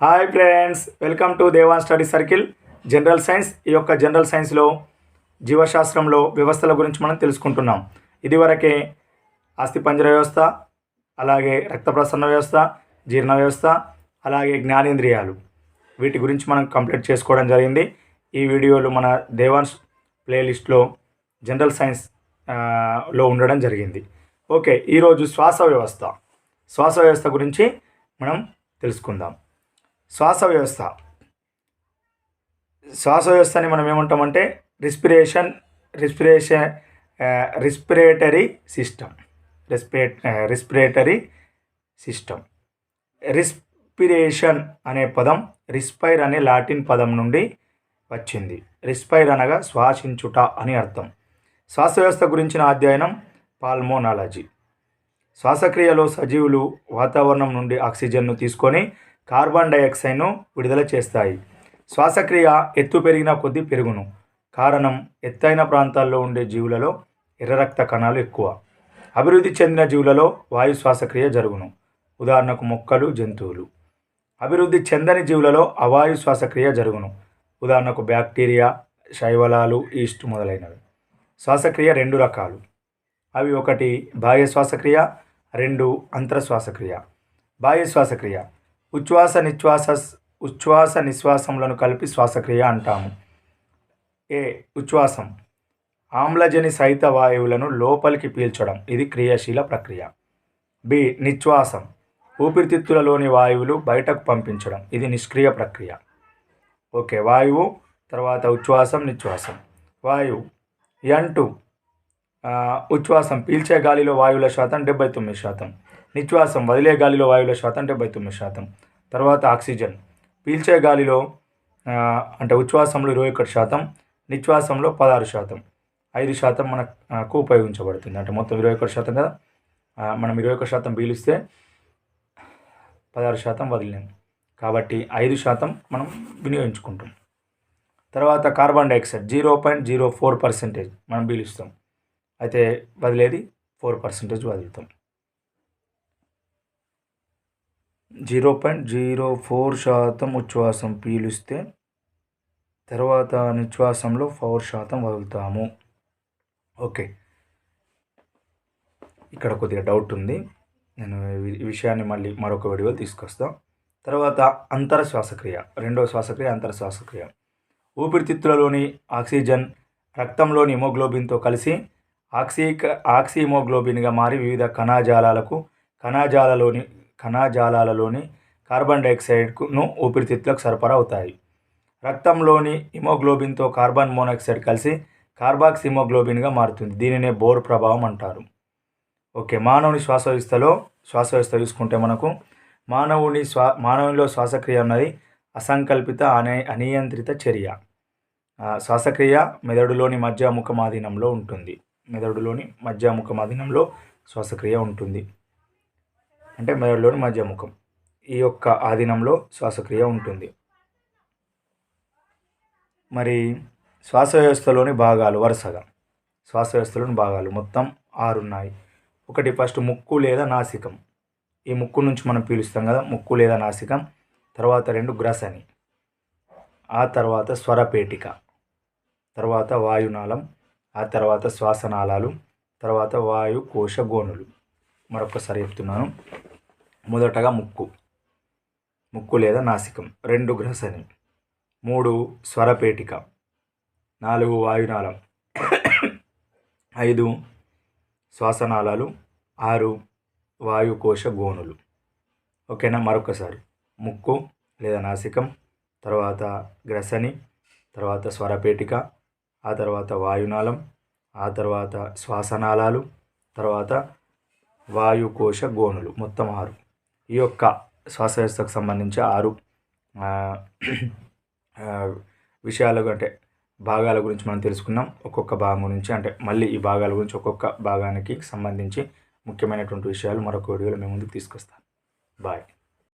Hi friends welcome to Devan study circle. General science ఈ యొక్క general సైన్స్లో జీవశాస్త్రంలో వ్యవస్థల గురించి మనం తెలుసుకుంటున్నాం. ఇదివరకే అస్థిపంజర వ్యవస్థ అలాగే రక్త ప్రసరణ వ్యవస్థ జీర్ణ వ్యవస్థ అలాగే జ్ఞానేంద్రియాలు. వీటి గురించి మనం కంప్లీట్ చేసుకోవడం జరిగింది. ఈ వీడియోలు మన దేవాన్స్ ప్లేలిస్ట్లో జనరల్ సైన్స్లో ఉండడం జరిగింది. ఓకే ఈరోజు శ్వాస వ్యవస్థ. శ్వాస వ్యవస్థ గురించి మనం తెలుసుకుందాం. శ్వాస వ్యవస్థ. శ్వాస వ్యవస్థని మనం ఏమంటామంటే respiration respiration respiratory system. Respire respiratory system. Respiration అనే పదం రిస్పైర్ అనే లాటిన్ పదం నుండి వచ్చింది. రిస్పైర్ అనగా శ్వాసించుట అని అర్థం. శ్వాస వ్యవస్థ గురించిన అధ్యయనం పాల్మోనాలజీ. శ్వాసక్రియలో సజీవులు వాతావరణం నుండి ఆక్సిజన్ను తీసుకొని కార్బన్ డైఆక్సైడ్ను విడుదల చేస్తాయి. శ్వాసక్రియ ఎత్తు పెరిగిన కొద్దీ పెరుగును. కారణం ఎత్తైన ప్రాంతాల్లో ఉండే జీవులలో ఎర్ర రక్త కణాలు ఎక్కువ. అభివృద్ధి చెందిన జీవులలో వాయు శ్వాసక్రియ జరుగును. ఉదాహరణకు మొక్కలు జంతువులు. అభివృద్ధి చెందని జీవులలో అవాయు శ్వాసక్రియ జరుగును. ఉదాహరణకు బ్యాక్టీరియా శైవలాలు ఈస్ట్ మొదలైనవి. శ్వాసక్రియ రెండు రకాలు. అవి ఒకటి బాహ్య శ్వాసక్రియ రెండు అంతర శ్వాసక్రియ. బాహ్య శ్వాసక్రియ. ఉచ్ఛ్వాస నిశ్వాస ఉచ్ఛ్వాస నిశ్వాసములను కలిపి శ్వాసక్రియ అంటాము. ఏ ఉచ్ఛ్వాసం. ఆమ్లజని సహిత వాయువులను లోపలికి పీల్చడం. ఇది క్రియాశీల ప్రక్రియ. బి నిశ్వాసం. ఊపిరితిత్తులలోని వాయువులు బయటకు పంపించడం. ఇది నిష్క్రియ ప్రక్రియ. ఓకే వాయువు తర్వాత ఉచ్ఛ్వాసం నిశ్వాసం. వాయువు. టు ఉచ్ఛ్వాసం. పీల్చే గాలిలో వాయువుల శాతం డెబ్బై తొమ్మిది శాతం. నిశ్వాసం వదిలే గాలిలో వాయువుల శాతం డెబ్బై తొమ్మిది శాతం. తర్వాత ఆక్సిజన్. పీల్చే గాలిలో అంటే ఉచ్ఛ్వాసంలో ఇరవై ఒకటి శాతం నిశ్వాసంలో పదహారు శాతం. ఐదు శాతం మనకు ఉపయోగించబడుతుంది. అంటే మొత్తం ఇరవై ఒకటి శాతం కదా? మనం ఇరవై ఒకటి శాతం పీలిస్తే పదహారు శాతం వదిలేం కాబట్టి ఐదు శాతం మనం వినియోగించుకుంటాం. తర్వాత carbon dioxide zero point zero four percentage మనం పీలుస్తాం. అయితే వదిలేది ఫోర్ పర్సెంటేజ్ వదులుతాం. జీరో పాయింట్ జీరో ఫోర్ శాతం ఉచ్ఛ్వాసం పీలుస్తే తర్వాత నిశ్వాసంలో ఫోర్ శాతం వదులుతాము. ఓకే. ఇక్కడ కొద్దిగా డౌట్ ఉంది. నేను ఈ- విషయాన్ని మళ్ళీ మరొక వీడియోలో తీసుకొస్తాం. తర్వాత అంతర శ్వాసక్రియ రెండవ శ్వాసక్రియ అంతర శ్వాసక్రియ. ఊపిరితిత్తులలోని ఆక్సిజన్ రక్తంలోని హిమోగ్లోబిన్తో కలిసి ఆక్సీ ఆక్సిమోగ్లోబిన్గా మారి వివిధ కణజాలాలకు కణజాలలోని కణజాలాలలోని కార్బన్ డైఆక్సైడ్ను ఊపిరితిత్తులకు సరఫరా అవుతాయి. రక్తంలోని హిమోగ్లోబిన్తో కార్బన్ మోనాక్సైడ్ కలిసి కార్బాక్స్ హిమోగ్లోబిన్గా మారుతుంది. దీనినే బోర్ ప్రభావం అంటారు. ఓకే మానవుని శ్వాస వ్యవస్థలో శ్వాస వ్యవస్థ చూసుకుంటే మనకు మానవుని శ్వా మానవునిలో శ్వాసక్రియ అన్నది అసంకల్పిత అనే అనియంత్రిత చర్య. శ్వాసక్రియ మెదడులోని మధ్యముఖమాధీనంలో ఉంటుంది. మెదడులోని మధ్యముఖమాధీనంలో శ్వాసక్రియ ఉంటుంది. అంటే మెదడులోని మధ్యముఖం. ఈ యొక్క ఆధీనంలో శ్వాసక్రియ ఉంటుంది. మరి శ్వాస వ్యవస్థలోని భాగాలు వరుసగా. శ్వాస వ్యవస్థలోని భాగాలు మొత్తం ఆరు ఉన్నాయి. ఒకటి ఫస్ట్ ముక్కు లేదా నాసికం. ఈ ముక్కు నుంచి మనం పీలుస్తాం కదా ముక్కు లేదా నాసికం. తర్వాత రెండు గ్రసని. ఆ తర్వాత స్వరపేటిక. తర్వాత వాయునాళం. ఆ తర్వాత శ్వాసనాళాలు. తర్వాత వాయు కోశ గోనులు మరొకసారి చెప్తున్నాను. మొదటగా ముక్కు. ముక్కు లేదా నాసికం. రెండు గ్రసని మూడు స్వరపేటిక. నాలుగు వాయునాళం. ఐదు శ్వాసనాళాలు. ఆరు వాయుకోశ గోనులు ఓకేనా? మరొకసారి ముక్కు లేదా నాసికం. తర్వాత గ్రసని తర్వాత స్వరపేటిక. ఆ తర్వాత వాయునాళం. ఆ తర్వాత శ్వాసనాళాలు. తర్వాత వాయుకోశ గోనులు మొత్తం ఆరు. ఈ యొక్క శ్వాస వ్యవస్థకు సంబంధించి ఆరు ఆ, విషయాలు అంటే భాగాల గురించి మనం తెలుసుకున్నాం. ఒక్కొక్క భాగం గురించి అంటే మళ్ళీ ఈ భాగాల గురించి ఒక్కొక్క భాగానికి సంబంధించి ముఖ్యమైనటువంటి విషయాలు మరొక వీడియోలో మేము ముందుకు తీసుకొస్తాను బాయ్.